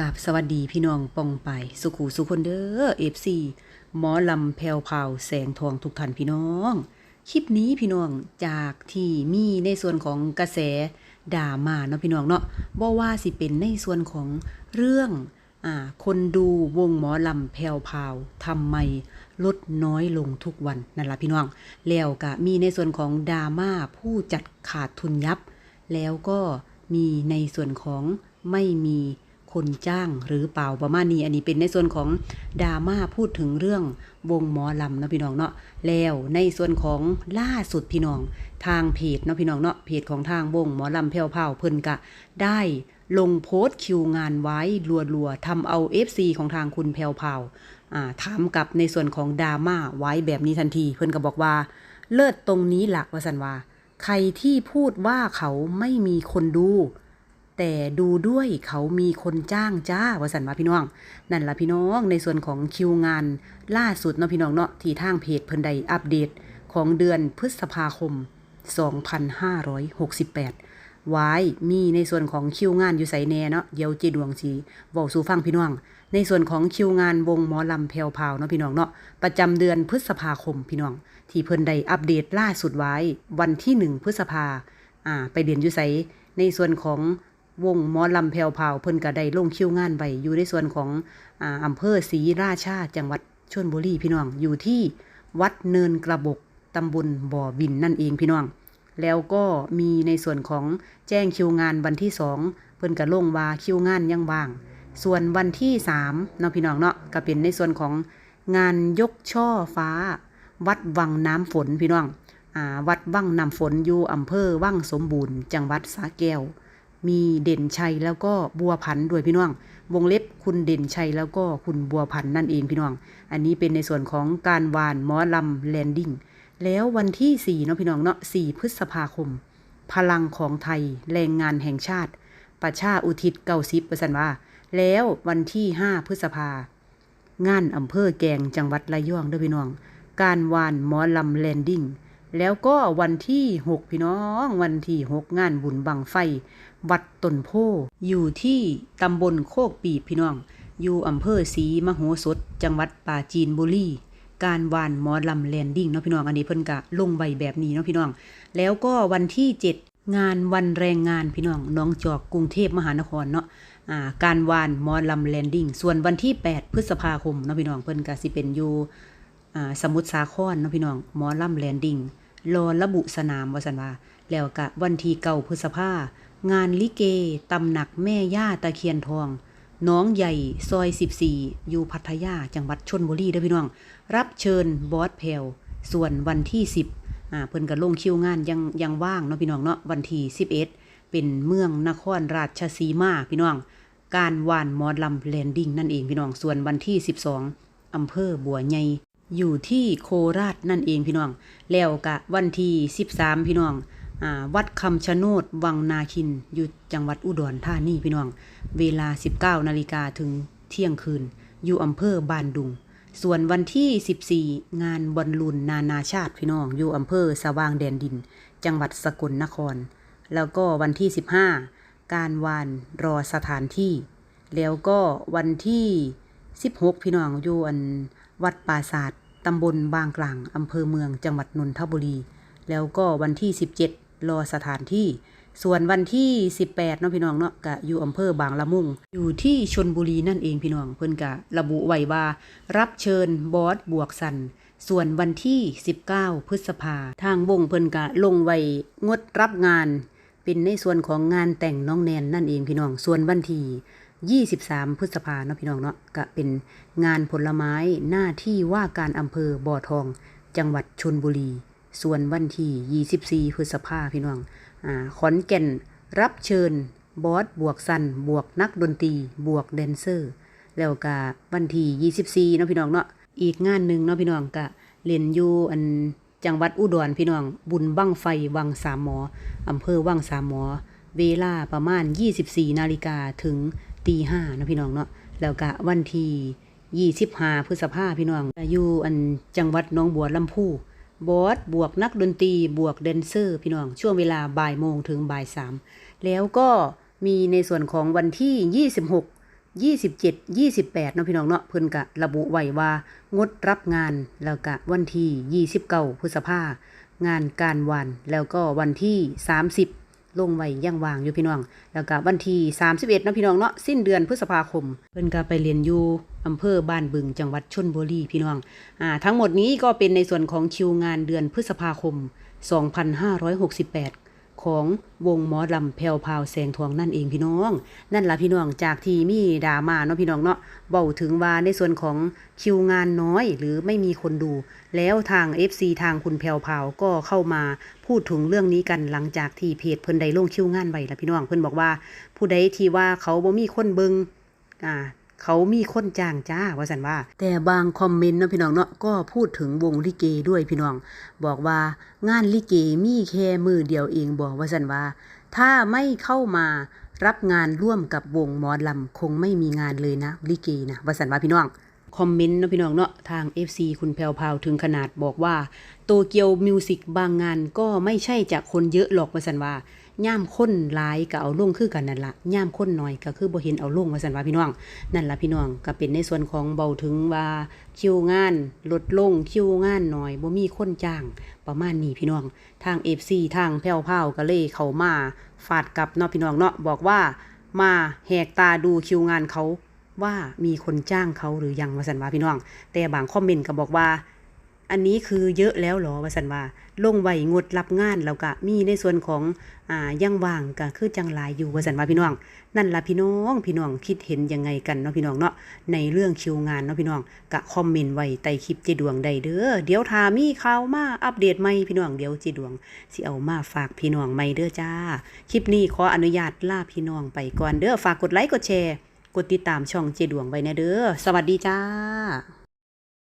กับสวัสดีพี่น้องปองไป สุขูสุคนเด้อเอฟซีหมอลำแพวพราวแสงทองทุกท่านพี่น้อง คลิปนี้พี่น้องจากที่มีในส่วนของกระแสด่ามาเนาะพี่น้องเนาะบ่ว่าสิเป็นในส่วนของเรื่องอ่าคนดูวงหมอลำแพวพราวทำไมลดน้อยลงทุกวันนั่นละพี่น้อง แล้วก็มีในส่วนของดราม่าผู้จัดขาดทุนยับ แล้วก็มีในส่วนของไม่มี คนจ้างหรือเปล่าประมาณนี้อันนี้เป็นในส่วนของดราม่าพูดถึงเรื่องวงหมอลำนะพี่น้องเนาะแล้วในส่วนของล่าสุดพี่น้องทางเพจเนาะพี่น้องเนาะเพจของทางวงหมอลำแผ่วเผาเพิ่นกะ ได้ลงโพสต์คิวงานไว้รัวๆทำเอา FC ของทางคุณแผ่วเผาอ่าถามกับในส่วนของดราม่าไว้แบบนี้ทันที เพิ่นก็บอกว่า เลิศตรงนี้หลักว่าสันว่า ใครที่พูดว่าเขาไม่มีคนดู แต่ดูด้วยเขามีคนจ้างจ้าวสันว่าพี่น้อง นั่นละพี่น้องในส่วนของคิวงาน ล่าสุดเนาะพี่น้องเนาะที่ทางเพจเพิ่นได้อัปเดตของเดือนพฤษภาคม 2568 ไว้มีในส่วนของคิวงานอยู่ใส่แน่เนาะเดี๋ยวเจดวงสีเว้าสู่ฟังพี่น้อง ในส่วนของคิวงานวงหมอลำแพรวพาวเนาะพี่น้องเนาะประจำเดือนพฤษภาคมพี่น้อง ที่เพิ่นได้อัปเดตล่าสุดไว้วันที่หนึ่งพฤษภาอ่าไปเรียนอยู่ไสในส่วนของ วงหมอลำแพวพราวเพิ่นก็ได้ลงคิวงานไว้อยู่ในส่วนของอ่าอำเภอศรีราชาจังหวัดชลบุรีพี่น้องอยู่ที่วัดเนินกระบกตำบลบ่อวินนั่นเองพี่น้อง แล้วก็มีในส่วนของแจ้งคิวงานวันที่สองเพิ่นก็ลงว่าคิวงานยังว่าง ส่วนวันที่สามเนาะพี่น้องเนาะก็เป็นในส่วนของงานยกช่อฟ้า วัดวังน้ำฝนพี่น้องอวัดวังน้ำฝนอยู่อำเภอวังสมบูรณ์ จังหวัดสระแก้ว มีเด่นชัยแล้วก็บัวพันธุ์ด้วยพี่น้อง วงเล็บคุณเด่นชัยแล้วก็คุณบัวพันธุ์นั่นเองพี่น้อง อันนี้เป็นในส่วนของการวานหมอลำแลนดิ้งแล้ววันที่4เนาะพี่น้องเนาะ4พฤษภาคม พลังของไทยแรงงานแห่งชาติ ประชาอุทิศเก้าสิบปร์เซ็นว่า แล้ววันที่ 5 พฤษภางานอำเภอแกงจังหวัดระยองด้อพี่น้อง การวานหมอลำแลนดิ้ง แล้วก็วันที่ 6 พี่น้อง วันที่ 6 งานบุญบังไฟ วัดตนโพ อยู่ที่ตำบลโคกปีพี่น้อง อยู่อำเภอศรีมโหสถ จังหวัดปราจีนบุรีการวานหมอลำแลนดิ้งเนาะพี่น้องอันนี้เพิ่นกะลงใบแบบนี้เนาะพี่น้อง แล้วก็วันที่ 7 งานวันแรงงานพี่น้องน้องจอกกรุงเทพมหานครเนาะาการวานมอลำแลนดิ้งส่วนวันที่ 8 พฤษภาคมเนาะพี่น้องเพิ่นกะสิเป็นอยู่สมุทรสาครเนาะพี่น้องมอลำแลนดิ้ง รอระบุสนามว่าสันว่า แล้วกะวันที่เก้าพฤษภางานลิเกตำหนักแม่ย่าตะเคียนทอง น้องใหญ่ซอย 14 อยู่พัทยาจังหวัดชนบุรีเด้อพี่น้อง รับเชิญบอสแพลวส่วนวันที่ 10อ่าเพิ่นก็ลงคิวงานยังยังว่างเนาะพี่น้องเนาะวันที่ 11 เป็นเมืองนครราชสีมาพี่น้อง การวานมอลำแลนดิ้งนั่นเองพี่น้องส่วนวันที่ 12อำเภอบัวใหญ่ อยู่ที่โคราชนั่นเองพี่น้อง แล้วกะวันที่13 พี่น้องอวัดคำชะโนดวังนาคิน อยู่จังหวัดอุดรธานีพี่น้อง เวลา 19นาฬิกาถึงเที่ยงคืน อยู่อำเภอบานดุง ส่วนวันที่ 14 งานบอลลูนนานาชาติพี่น้อง อยู่อำเภอสว่างแดนดิน จังหวัดสกลนคร แล้วก็วันที่ 15 การวานรอสถานที่ แล้วก็วันที่ 16 พี่น้องอยู่อัน วัดปราศาสตร์ตำบลบางกลางอำเภอเมืองจังหวัดนนทบุรี แล้วก็วันที่ 17 รอสถานที่ ส่วนวันที่ 18เนาะพี่น้องเนาะก็อยู่อำเภอบางละมุง อยู่ที่ชนบุรีนั่นเองพี่น้อง เพิ่นก็ระบุไว้ว่า รับเชิญบอสบวกสันส่วนวันที่ 19 พฤษภา ทางวงเพิ่นก็ลงไว้งดรับงาน เป็นในส่วนของงานแต่งน้องแนนนั่นเองพี่น้อง ส่วนวันที่ 23 พฤษภาเนาะพี่น้องเนาะก็เป็นงานผลไม้หน้าที่ว่าการอำเภอบ่อทอง จังหวัดชนบุรี ส่วนวันที่ 24 พฤษภาพี่น้องอ่าขอนแก่นรับเชิญบอสบวกสันบวกนักดนตรีบวกแดนเซอร์ แล้วก็วันที่24เนาะพี่น้องเนาะอีกงานหนึ่งเนาะพี่น้องก็เล่นอยู่อันจังหวัดอุดรพี่น้อง บุญบั้งไฟวังสามหมออำเภอวังสามหมอ เวลาประมาณ 24 นาฬิกาถึง ตีห้านะพี่น้องเนาะแล้วก็วันที่25พฤษภาพี่น้องอยู่อันจังหวัดน้องบัวลำพูบอสบวกนักดนตรีบวกแดนเซอร์พี่น้อง ช่วงเวลาบ่ายโมงถึงบ่ายสามแล้วก็มีในส่วนของวันที่ 26 27 28เนาะพี่น้องเนาะเพิ่นก็ระบุไว้ว่างดรับงานแล้วก็วันที่ 29พฤษภางานการวัน แล้วก็วันที่ 30 ลงไว้ยังวางอยู่พี่น้อง แล้วก็วันที่31เนาะพี่น้องเนาะสิ้นเดือนพฤษภาคม เพิ่นก็ไปเรียนอยู่อำเภอบ้านบึงจังหวัดชนบุรีพี่น้องอ่าทั้งหมดนี้ก็เป็นในส่วนของคิวงานเดือนพฤษภาคม 2568 ของวงหมอลำแพวพาวแสงทองนั่นเองพี่น้อง นั่นละพี่น้องจากที่มีดราม่าเนาะพี่น้องเนาะเบาถึงว่าในส่วนของคิวงานน้อยหรือไม่มีคนดู แล้วทาง FC ทางคุณแพวพาวก็เข้ามาพูดถึงเรื่องนี้กันหลังจากที่เพจเพิ่นได้ลงคิวงานไว้ละพี่น้องเพิ่นบอกว่า ผู้ใดที่ว่าเขาบ่มีคนเบิงอ่า เขามีคนจ้างจ้าว่าสันว่า แต่บางคอมเมนต์เนาะพี่น้องเนาะก็พูดถึงวงลิเกด้วยพี่น้อง บอกว่างานลิเกมีแค่มือเดียวเองบอกว่าสันว่า ถ้าไม่เข้ามารับงานร่วมกับวงหมอลำคงไม่มีงานเลยนะลิเกนะว่าสันว่าพี่น้องคอมเมนต์เนาะพี่น้องเนาะทาง FC คุณแพรวพาวถึงขนาดบอกว่าโตเกียวมิวสิกบางงานก็ไม่ใช่จะคนเยอะหรอกว่าสันว่า ย่ามคนหลายก็เอาลงคือกันนั่นละย่ามคนน้อยก็คือบ่เห็นเอาลงว่าสันว่าพี่น้องนั่นละพี่น้องก็เป็นในส่วนของเบาถึงว่าคิวงานลดลงคิวงานหน่อยบ่มีคนจ้างประมาณนี้พี่น้อง ทาง FC ทางแพรวพราก็เลยเขามาฟาดกลับเนาะพี่น้องเนาะบอกว่ามาแหกตาดูคิวงานเขาว่ามีคนจ้างเขาหรือยังวสันว่าพี่น้อง แต่บางคอมเมนต์ก็บอกว่า อันนี้คือเยอะแล้วหรอวาสันว่าลงไว้งดรับงานแล้วก็มีในส่วนของอ่ายังว่างก็คือจังหลายอยู่วาสันว่าพี่น้อง นั่นละพี่น้องพี่น้องคิดเห็นยังไงกันเนาะพี่น้องเนาะในเรื่องคิวงานเนาะพี่น้องก็คอมเมนต์ไว้ใต้คลิปเจดวงใดเด้อเดี๋ยวถามีข่าวมาอัปเดตใหม่พี่น้องเดี๋ยวเจดวงสิเอามาฝากพี่น้องใหม่เด้อจ้า คลิปนี้ขออนุญาตลาพี่น้องไปก่อนเด้อฝากกดไลค์กดแชร์กดติดตามช่องเจดวงไว้นะเด้อสวัสดีจ้า